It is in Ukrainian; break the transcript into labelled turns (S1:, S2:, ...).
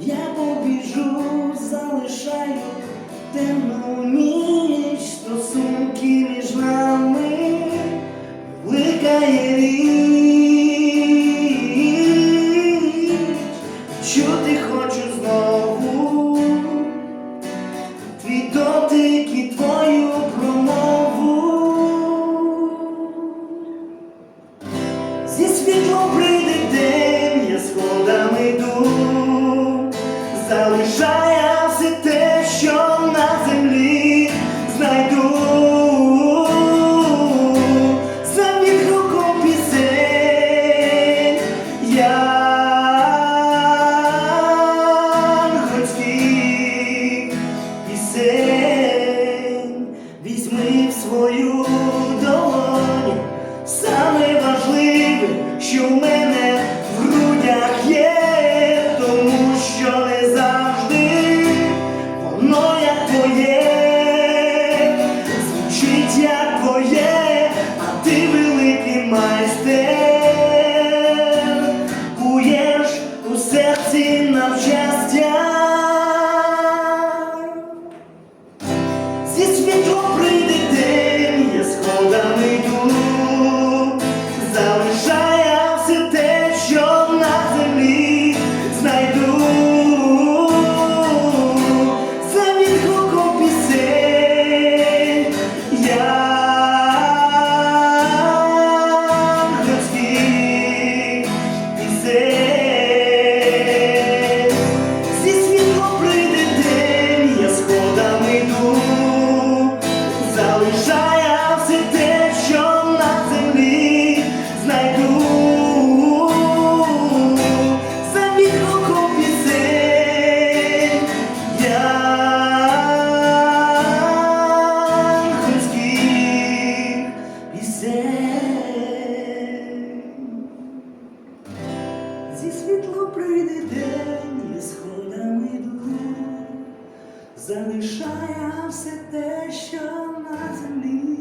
S1: я побіжу, залишаю темну ніч, стосунки між нами, велика є річ, чути хочу знову, твій дотик і твою промову. Зі світлом прийде день, я сходами йду, залишає все те, що на землі знайду. За відгуком пісень янголських пісень візьми в свою долоню саме важливе, що в мене прийде день, і сходами йду, залишає все те, що на землі